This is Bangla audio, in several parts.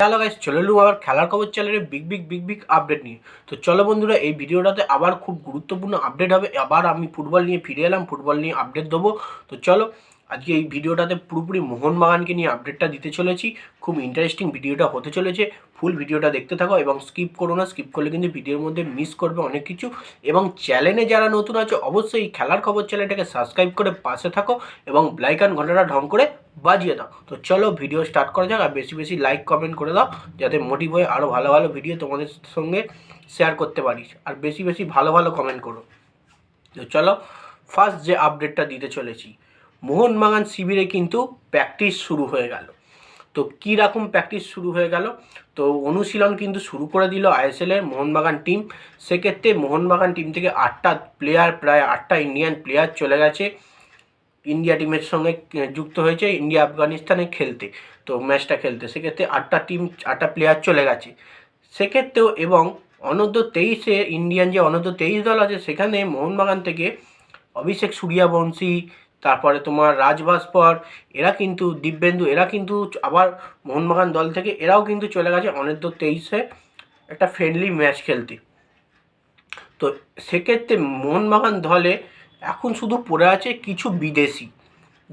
হ্যালো গাইস চলে এলুম আবার খেলার খবর চ্যানেলের big big big big update নিয়ে। তো চলো বন্ধুরা, এই ভিডিওটাতে আবার খুব গুরুত্বপূর্ণ আপডেট হবে। আবার আমি ফুটবল নিয়ে ফিরে এলাম ফুটবল নিয়ে আপডেট দেবো। তো চলো আজকে এই ভিডিওটাতে পুরোপুরি মোহনবাগানকে নিয়ে আপডেটটা দিতে চলেছি। খুব ইন্টারেস্টিং ভিডিওটা হতে চলেছে। ফুল ভিডিওটা দেখতে থাকো এবং স্কিপ করো না। স্কিপ করলে কিন্তু ভিডিওর মধ্যে মিস করবে অনেক কিছু। এবং চ্যানেলে যারা নতুন আছে, অবশ্যই এই খেলার খবর চ্যানেলটাকে সাবস্ক্রাইব করে পাশে থাকো এবং ব্লাইকান ঘন্টাটা ঢং করে বাজিয়ে দাও। তো চলো ভিডিও স্টার্ট করা যাক আর বেশি বেশি লাইক কমেন্ট করে দাও যাতে মোটিভ হয়ে আরও ভালো ভালো ভিডিও তোমাদের সঙ্গে শেয়ার করতে পারিস আর বেশি বেশি ভালো ভালো কমেন্ট করো। তো চলো ফার্স্ট যে আপডেটটা দিতে চলেছি। মোহনবাগান শিবিরে কিন্তু প্র্যাকটিস শুরু হয়ে গেল। তো কী রকম প্র্যাকটিস শুরু হয়ে গেল? তো অনুশীলন কিন্তু শুরু করে দিল আইএসএলের মোহনবাগান টিম সেক্ষেত্রে মোহনবাগান টিম থেকে আটটা প্লেয়ার প্রায় আটটা ইন্ডিয়ান প্লেয়ার চলে গেছে। ইন্ডিয়া টিমের সঙ্গে যুক্ত হয়েছে ইন্ডিয়া আফগানিস্তানে খেলতে। তো ম্যাচটা খেলতে। সেক্ষেত্রে আটটা টিম আটটা প্লেয়ার চলে গেছে। সেক্ষেত্রেও এবং অনূর্ধ্ব তেইশে ইন্ডিয়ান যে অনূর্ধ্ব তেইশ দল আছে, সেখানে মোহনবাগান থেকে অভিষেক সূর্যাবংশী তারপরে তোমার রাজভাস্কর, এরা কিন্তু দিব্যেন্দু, এরা কিন্তু আবার মোহনবাগান দল থেকে এরাও কিন্তু চলে গেছে অনেক অনূর্ধ্ব তেইশে একটা ফ্রেন্ডলি ম্যাচ খেলতে। তো সেক্ষেত্রে মোহনবাগান দলে এখন শুধু পড়ে আছে কিছু বিদেশি।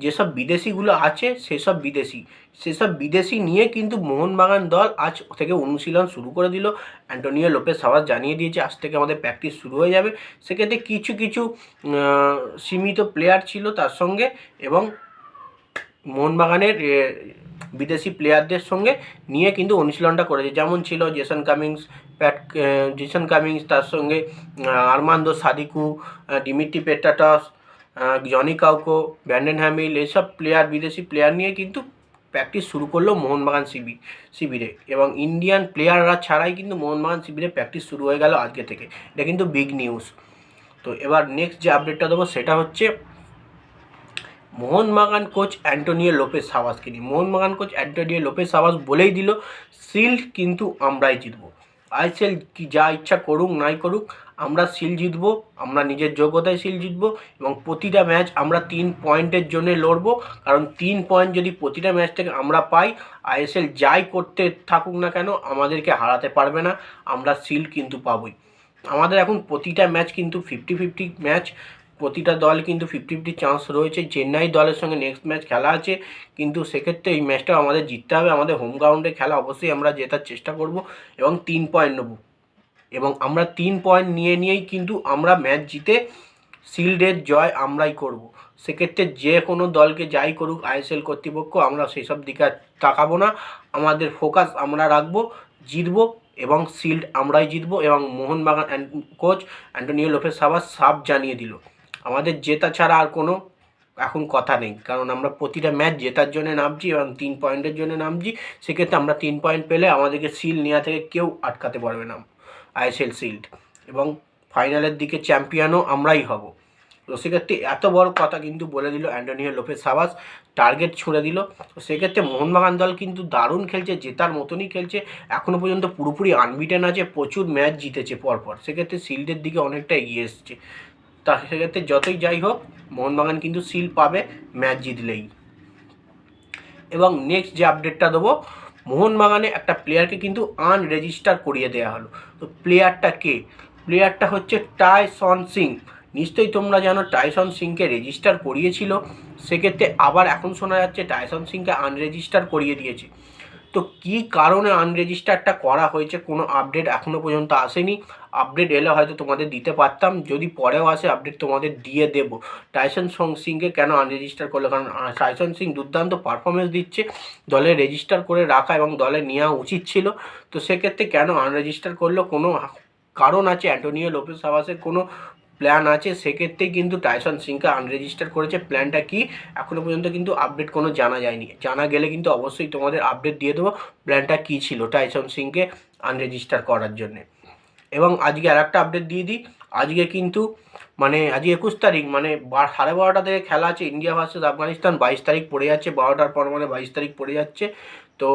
যেসব বিদেশিগুলো আছে, সেসব বিদেশি। সেসব বিদেশি নিয়ে কিন্তু মোহনবাগান দল আজ থেকে অনুশীলন শুরু করে দিল। অ্যান্টোনিও লোপেস সাওয়াজ জানিয়ে দিয়েছে, আজ থেকে আমাদের প্র্যাকটিস শুরু হয়ে যাবে। সেক্ষেত্রে কিছু কিছু সীমিত প্লেয়ার ছিল তার সঙ্গে এবং মোহনবাগানের বিদেশি প্লেয়ারদের সঙ্গে নিয়ে কিন্তু অনুশীলনটা করেছে। যেমন ছিল Jason Cummings, Pat Jason Cummings, তার সঙ্গে Armando Sadiku Dimitri Petratos Joni Kauko Brendan Hamill এসব প্লেয়ার বিদেশি প্লেয়ার নিয়ে কিন্তু প্র্যাকটিস শুরু করল মোহনবাগান শিবির শিবিরে। এবং ইন্ডিয়ান প্লেয়াররা ছাড়াই কিন্তু মোহনবাগান শিবিরে প্র্যাকটিস শুরু হয়ে গেল আজকে থেকে। এটা কিন্তু বিগ নিউজ তো এবার নেক্সট যে আপডেটটা দেবো, সেটা হচ্ছে মোহনবাগান কোচ অ্যান্টোনিও লোপেস সাওয়াসকে নিয়ে। Mohun Bagan coach Antonio Lopez Habas বলেই দিল শিল্ড কিন্তু আমরাই জিতবো। আইসিএল কি যা ইচ্ছা করুক, নাই করুক, আমরা সিল জিতবো, আমরা নিজের যোগ্যতায় সিল জিতবো এবং প্রতিটা ম্যাচ আমরা তিন পয়েন্টের জন্য লড়বো। কারণ তিন পয়েন্ট যদি প্রতিটা ম্যাচ থেকে আমরা পাই, আইএসএল যাই করতে থাকুক না কেন, আমাদেরকে হারাতে পারবে না, আমরা সিল কিন্তু পাবই। আমাদের এখন প্রতিটা ম্যাচ কিন্তু ফিফটি ফিফটি ম্যাচ প্রতিটা দল কিন্তু ফিফটি ফিফটি চান্স রয়েছে। চেন্নাই দলের সঙ্গে নেক্সট ম্যাচ খেলা আছে। কিন্তু সেক্ষেত্রে এই ম্যাচটাও আমাদের জিততে হবে। আমাদের হোম গ্রাউন্ডে খেলা অবশ্যই আমরা জেতার চেষ্টা করব এবং তিন পয়েন্ট নেব। এবং আমরা তিন পয়েন্ট নিয়ে নিয়েই কিন্তু আমরা ম্যাচ জিতে শিল্ডের জয় আমরাই করব। সেক্ষেত্রে যে কোনো দলকে যাই করুক আইএসএল কর্তৃপক্ষ, আমরা সেসব দিকে তাকাবো না। আমাদের ফোকাস আমরা রাখব, জিতবো এবং শিল্ড আমরাই জিতবো এবং মোহনবাগান কোচ অ্যান্টোনিও লোপেস সাবাস সাফ জানিয়ে দিল। আমাদের জেতা ছাড়া আর কোনো এখন কথা নেই। কারণ আমরা প্রতিটা ম্যাচ জেতার জন্য নামছি এবং তিন পয়েন্টের জন্য নামছি। সেক্ষেত্রে আমরা তিন পয়েন্ট পেলে আমাদেরকে সিল নেওয়া থেকে কেউ আটকাতে পারবে না আইএসএল শিল্ড এবং ফাইনালের দিকে চ্যাম্পিয়নও আমরাই হব। তো সেক্ষেত্রে এত বড় কথা কিন্তু বলে দিল অ্যান্টোনিও লোপেস সাবাস, টার্গেট ছুঁড়ে দিল। তো সেক্ষেত্রে মোহনবাগান দল কিন্তু দারুণ খেলছে, জেতার মতনই খেলছে। এখনও পর্যন্ত পুরোপুরি আনবিটেন আছে, প্রচুর ম্যাচ জিতেছে পরপর। সেক্ষেত্রে শিল্ডের দিকে অনেকটা এগিয়ে এসছে। তা সেক্ষেত্রে যতই যাই হোক, মোহনবাগান কিন্তু সিল পাবে ম্যাচ জিতলেই। এবং নেক্সট যে আপডেটটা দেবো, মোহনবাগানে একটা প্লেয়ারকে কিন্তু আনরেজিস্টার করিয়ে দেওয়া হলো। তো প্লেয়ারটা কে? প্লেয়ারটা হচ্ছে টাইসন সিং নিশ্চয়ই তোমরা জানো টাইসন সিংকে রেজিস্টার করিয়েছিল। সেক্ষেত্রে আবার এখন শোনা যাচ্ছে টাইসন সিংকে আনরেজিস্টার করিয়ে দিয়েছে। তো কী কারণে আনরেজিস্টারটা করা হয়েছে কোনো আপডেট এখনও পর্যন্ত আসেনি? আপডেট এলে হয়তো তোমাদের দিতে পারতাম, যদি পরেও আসে আপডেট তোমাদের দিয়ে দেব। টাইসন সং সিংকে কেন আনরেজিস্টার করল? কারণ টাইসন সিং দুর্দান্ত পারফরমেন্স দিচ্ছে, দলে রেজিস্টার করে রাখা এবং দলে নেওয়া উচিত ছিল। তো সেক্ষেত্রে কেন আনরেজিস্টার করল? কোনো কারণ আছে? অ্যান্টোনিও লোপেস আবাসের কোনো প্ল্যান আছে, সেক্ষেত্রেই কিন্তু টাইসন সিংকে আনরেজিস্টার করেছে। প্ল্যানটা কি? এখনও পর্যন্ত কিন্তু আপডেট কোনো জানা যায়নি। জানা গেলে কিন্তু অবশ্যই তোমাদের আপডেট দিয়ে দেবো প্ল্যানটা কী ছিল টাইসন সিংকে আনরেজিস্টার করার জন্যে। এবং আজকে আর একটা আপডেট দিয়ে দিই। আজকে কিন্তু মানে আজকে একুশ তারিখ মানে সাড়ে বারোটা থেকে খেলা আছে ইন্ডিয়া ভার্সেস আফগানিস্তান বাইশ তারিখ পড়ে যাচ্ছে, বারোটার পর মানে বাইশ তারিখ পড়ে যাচ্ছে। তো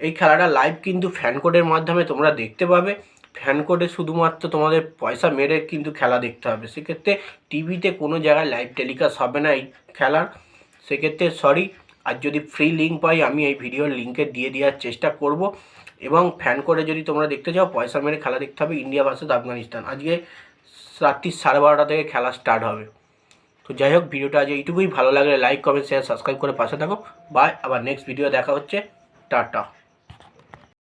এই খেলাটা লাইভ কিন্তু ফ্যান কোডের মাধ্যমে তোমরা দেখতে পাবে। ফ্যান কোডে শুধুমাত্র তোমাদের পয়সা মেরে কিন্তু খেলা দেখতে হবে। সেক্ষেত্রে টিভিতে কোনো জায়গায় লাইভ টেলিকাস্ট হবে না এই খেলার। সেক্ষেত্রে সরি আর যদি ফ্রি লিঙ্ক পাই, আমি এই ভিডিওর লিঙ্কে দিয়ে দেওয়ার চেষ্টা করব। এবং ফ্যান করে যদি তোমরা দেখতে চাও, পয়সা মেরে খেলা দেখতে হবে ইন্ডিয়া ভার্সেস আফগানিস্তান আজকে রাত্রি সাড়ে বারোটা থেকে খেলা স্টার্ট হবে। তো যাই হোক, ভিডিওটা আজ এইটুকুই। ভালো লাগলে লাইক কমেন্ট শেয়ার সাবস্ক্রাইব করে পাশে থাকো। বাই আবার নেক্সট ভিডিও দেখা হচ্ছে। টাটা।